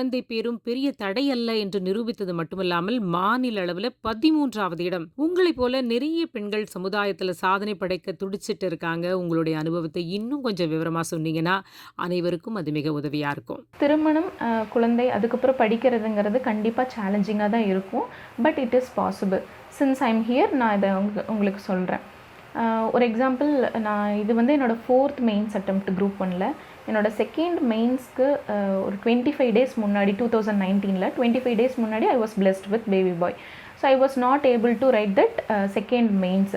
குழந்தை பேரும் பெரிய தடை அல்ல என்று நிரூபித்தது மட்டுமல்லாமல் மாநில அளவில் பதிமூன்றாவது இடம். உங்களை போல நிறைய பெண்கள் சமுதாயத்தில் சாதனை படைக்க துடிச்சிட்டு இருக்காங்க. உங்களுடைய அனுபவத்தை இன்னும் கொஞ்சம் விவரமா சொன்னீங்கன்னா அனைவருக்கும் அது மிக உதவியா இருக்கும். திருமணம் குழந்தை அதுக்கப்புறம் படிக்கிறதுங்கிறது கண்டிப்பாக சேலஞ்சிங்காக தான் இருக்கும். But it is possible since I'm here நான் இதை உங்களுக்கு சொல்கிறேன் ஒரு எக்ஸாம்பிள் நான் இது வந்து என்னோடய ஃபோர்த் மெயின்ஸ் அட்டம்ப்ட் குரூப் ஒன்ல என்னோடய செகண்ட் மெயின்ஸ்க்கு ஒரு டுவெண்ட்டி ஃபைவ் டேஸ் முன்னாடி டூ தௌசண்ட் நைன்டீனில் டுவெண்ட்டி ஃபைவ் டேஸ் முன்னாடி I was blessed with baby boy so I was not able to write that second mains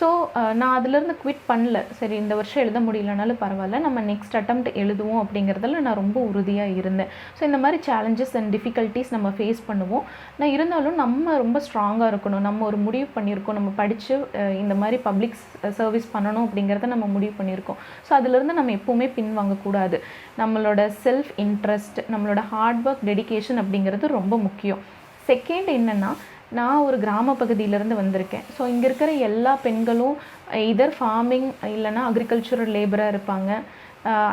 so uh, நான் அதுலேருந்து quit பண்ணல. சரி இந்த வருஷம் எழுத முடியலனாலும் பரவாயில்ல. நம்ம நெக்ஸ்ட் அட்டம் எழுதுவோம் அப்படிங்கிறதுல நான் ரொம்ப உறுதியாக இருந்தேன். ஸோ இந்த மாதிரி சேலஞ்சஸ் அண்ட் டிஃபிகல்ட்டிஸ் நம்ம ஃபேஸ் பண்ணுவோம். நான் இருந்தாலும் நம்ம ரொம்ப ஸ்ட்ராங்காக இருக்கணும். நம்ம ஒரு முடிவு பண்ணியிருக்கோம். நம்ம படித்து இந்த மாதிரி பப்ளிக் சர்வீஸ் பண்ணணும் அப்படிங்கிறத நம்ம முடிவு பண்ணியிருக்கோம். ஸோ அதுலேருந்து நம்ம எப்போவுமே பின்வாங்கக்கூடாது. நம்மளோட செல்ஃப் இன்ட்ரெஸ்ட் நம்மளோட ஹார்ட் ஒர்க் டெடிகேஷன் அப்படிங்கிறது ரொம்ப முக்கியம். செகண்ட் என்னென்னா நான் ஒரு கிராம பகுதியிலேருந்து வந்திருக்கேன். ஸோ இங்கே இருக்கிற எல்லா பெண்களும் இதர் ஃபார்மிங் இல்லைன்னா அக்ரிகல்ச்சரல் லேபராக இருப்பாங்க.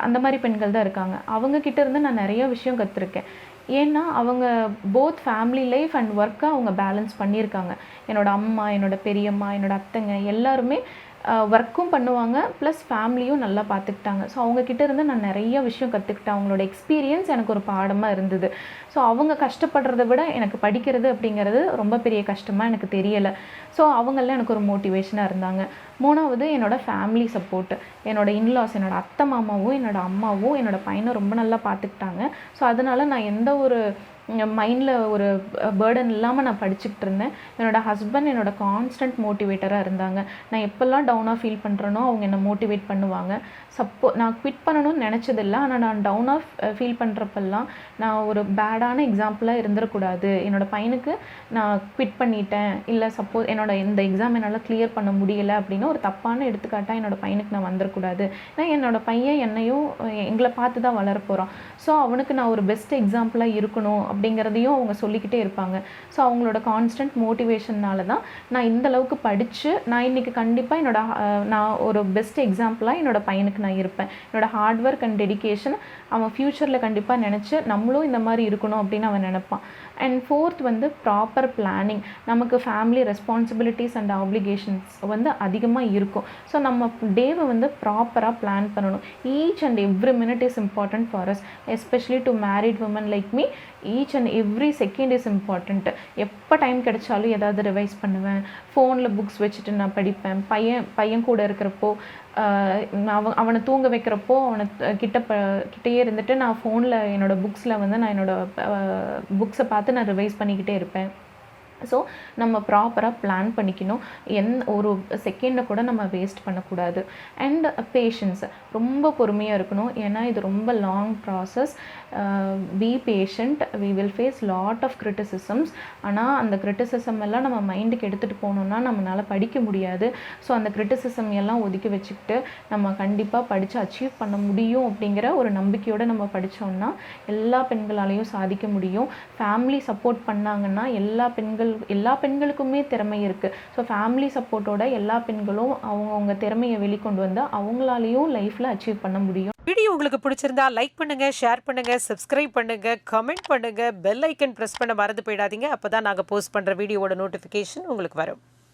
அந்த மாதிரி பெண்கள் தான் இருக்காங்க. அவங்கக்கிட்ட இருந்து நான் நிறைய விஷயம் கற்றுருக்கேன் ஏன்னா அவங்க போத் ஃபேமிலி லைஃப் அண்ட் ஒர்க்கை அவங்க பேலன்ஸ் பண்ணியிருக்காங்க. என்னோடய அம்மா என்னோட பெரியம்மா என்னோட அத்தைங்க எல்லாருமே ஒர்க்கும் பண்ணுவாங்க ப்ளஸ் ஃபேமிலியும் நல்லா பார்த்துக்கிட்டாங்க. ஸோ அவங்கக்கிட்ட இருந்து நான் நிறைய விஷயம் கற்றுக்கிட்டேன் அவங்களோட எக்ஸ்பீரியன்ஸ் எனக்கு ஒரு பாடமாக இருந்தது. ஸோ அவங்க கஷ்டப்படுறத விட எனக்கு படிக்கிறது அப்படிங்கிறது ரொம்ப பெரிய கஷ்டமாக எனக்கு தெரியலை. ஸோ அவங்களாம் எனக்கு ஒரு மோட்டிவேஷனாக இருந்தாங்க. மூணாவது என்னோட ஃபேமிலி சப்போர்ட் என்னோடய இன்லாஸ் என்னோட அத்தை மாமாவும் என்னோடய அம்மாவும் என்னோட பையனை ரொம்ப நல்லா பார்த்துக்கிட்டாங்க. ஸோ அதனால் நான் எந்த ஒரு மைண்டில் ஒரு பேர்டன் இல்லாமல் நான் படிச்சுக்கிட்டு இருந்தேன். என்னோட ஹஸ்பண்ட் என்னோட கான்ஸ்டன்ட் மோட்டிவேட்டராக இருந்தாங்க. நான் எப்போல்லாம் டவுனாக ஃபீல் பண்ணுறேனோ அவங்க என்னை மோட்டிவேட் பண்ணுவாங்க. சப்போ நான் குவிட் பண்ணணும்னு நினச்சதில்ல. ஆனால் நான் டவுனாக ஃபீல் பண்ணுறப்பெல்லாம் நான் ஒரு பேடான எக்ஸாம்பிளாக இருந்துடக்கூடாது என்னோட பையனுக்கு நான் குவிட் பண்ணிட்டேன். இல்லை சப்போஸ் என்னோட இந்த எக்ஸாம் என்னால் கிளியர் பண்ண முடியலை அப்படின்னா ஒரு தப்பான எடுத்துக்காட்டாக என்னோட பையனுக்கு நான் வந்துடக்கூடாது ஏன்னா என்னோடய பையன் என்னையும் எங்களை பார்த்து தான் வளர போகிறான் ஸோ அவனுக்கு நான் ஒரு பெஸ்ட் எக்ஸாம்பிளாக இருக்கணும். அப்படிங்கிறதையும் அவங்க சொல்லிக்கிட்டே இருப்பாங்க. ஸோ அவங்களோட கான்ஸ்டன்ட் மோட்டிவேஷன்னால தான் நான் இந்த அளவுக்கு படித்து நான் இன்றைக்கி கண்டிப்பாக என்னோட நான் ஒரு பெஸ்ட் எக்ஸாம்பிளாக என்னோட பையனுக்கு நான் இருப்பேன். என்னோட ஹார்ட் ஒர்க் அண்ட் டெடிகேஷன் அவன் ஃப்யூச்சரில் கண்டிப்பாக நினச்சி நம்மளும் இந்த மாதிரி இருக்கணும் அப்படின்னு அவன் நினப்பான். அண்ட் ஃபோர்த் வந்து ப்ராப்பர் பிளானிங் நமக்கு ஃபேமிலி ரெஸ்பான்சிபிலிட்டிஸ் அண்ட் ஆப்ளிகேஷன்ஸ் வந்து அதிகமாக இருக்கும். ஸோ நம்ம டேவை வந்து ப்ராப்பராக பிளான் பண்ணணும். Each and every minute is important for us especially to married woman like me each and every second is important எப்போ டைம் கிடைச்சாலும் ஏதாவது ரிவைஸ் பண்ணுவேன். ஃபோனில் புக்ஸ் வச்சுட்டு நான் படிப்பேன். பையன் பையன் கூட இருக்கிறப்போ அவன் அவனை தூங்க வைக்கிறப்போ அவனை கிட்ட ப கிட்டேயே இருந்துட்டு நான் ஃபோனில் என்னோட புக்ஸில் வந்து நான் என்னோட புக்ஸை பார்த்து நான் ரிவைஸ் பண்ணிக்கிட்டே இருப்பேன். ஸோ நம்ம ப்ராப்பராக பிளான் பண்ணிக்கணும். எந் ஒரு செகண்டை கூட நம்ம வேஸ்ட் பண்ணக்கூடாது. அண்ட் பேஷன்ஸ் ரொம்ப பொறுமையாக இருக்கணும். ஏன்னா இது ரொம்ப long process be patient we will face lot of criticisms ஆனால் அந்த கிரிட்டிசிசம் எல்லாம் நம்ம மைண்டுக்கு எடுத்துகிட்டு போகணுன்னா நம்மளால் படிக்க முடியாது. ஸோ அந்த கிரிட்டிசிசம் எல்லாம் ஒதுக்கி வச்சுக்கிட்டு நம்ம கண்டிப்பாக படித்து அச்சீவ் பண்ண முடியும் அப்படிங்கிற ஒரு நம்பிக்கையோடு நம்ம படித்தோம்னா எல்லா பெண்களாலையும் சாதிக்க முடியும். ஃபேமிலி சப்போர்ட் பண்ணாங்கன்னா எல்லா பெண்கள் எல்லா பெண்களுக்குமே திறமை இருக்குது ஸோ ஃபேமிலி சப்போர்ட்டோட எல்லா பெண்களும் அவங்கவுங்க திறமையை வெளிக்கொண்டு வந்தால் அவங்களாலேயும் லைஃப்பில் அச்சீவ் பண்ண முடியும். வீடியோ உங்களுக்கு பிடிச்சிருந்தா லைக் பண்ணுங்க ஷேர் பண்ணுங்க சப்ஸ்கிரைப் பண்ணுங்க கமெண்ட் பண்ணுங்க பெல் ஐக்கன் பிரஸ் பண்ண மறந்து போயிடாதீங்க. அப்பதான் நாங்கள் போஸ்ட் பண்ணுற வீடியோவோட நோட்டிஃபிகேஷன் உங்களுக்கு வரும்.